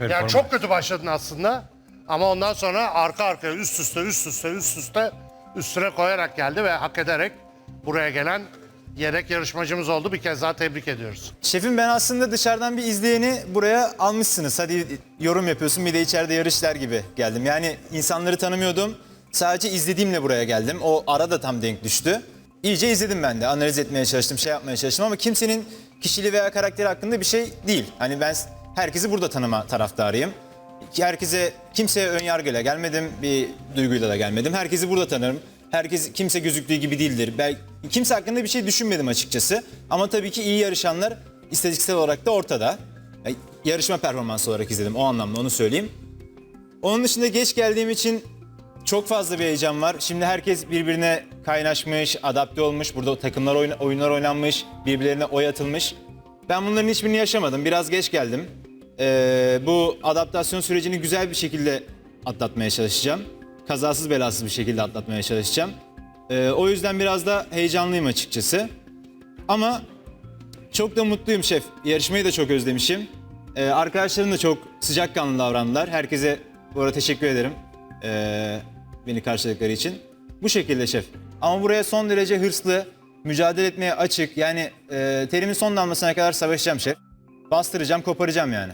Yani performans. çok kötü başladın aslında. Ama ondan sonra arka arkaya üst üste üst üste üst üste üstüne koyarak geldi ve hak ederek buraya gelen yedek yarışmacımız oldu. Bir kez daha tebrik ediyoruz. Şefim ben aslında dışarıdan bir izleyeni buraya almışsınız. Hadi yorum yapıyorsun bir de içeride yarışlar gibi geldim. Yani insanları tanımıyordum. Sadece izlediğimle buraya geldim. O ara da tam denk düştü. İyice izledim ben de. Analiz etmeye çalıştım, şey yapmaya çalıştım ama kimsenin kişiliği veya karakteri hakkında bir şey değil. Hani ben herkesi burada tanıma taraftarıyım. Herkese, kimseye ön yargıyla gelmedim, bir duyguyla da gelmedim. Herkesi burada tanırım. Herkes, kimse gözüktüğü gibi değildir. Ben, kimse hakkında bir şey düşünmedim açıkçası. Ama tabii ki iyi yarışanlar istatistiksel olarak da ortada. Yarışma performansı olarak izledim o anlamda onu söyleyeyim. Onun dışında geç geldiğim için çok fazla bir heyecan var. Şimdi herkes birbirine kaynaşmış, adapte olmuş. Burada takımlar oyna- oyunlar oynanmış, birbirlerine oy atılmış. Ben bunların hiçbirini yaşamadım. Biraz geç geldim. Ee, bu adaptasyon sürecini güzel bir şekilde atlatmaya çalışacağım. Kazasız belasız bir şekilde atlatmaya çalışacağım. Ee, o yüzden biraz da heyecanlıyım açıkçası. Ama çok da mutluyum şef. Yarışmayı da çok özlemişim. Ee, arkadaşlarım da çok sıcakkanlı davrandılar. Herkese bu arada teşekkür ederim. ee, beni karşıladıkları için. Bu şekilde şef. Ama buraya son derece hırslı, mücadele etmeye açık. Yani e, terimin son damlasına kadar savaşacağım şef. Bastıracağım, koparacağım yani.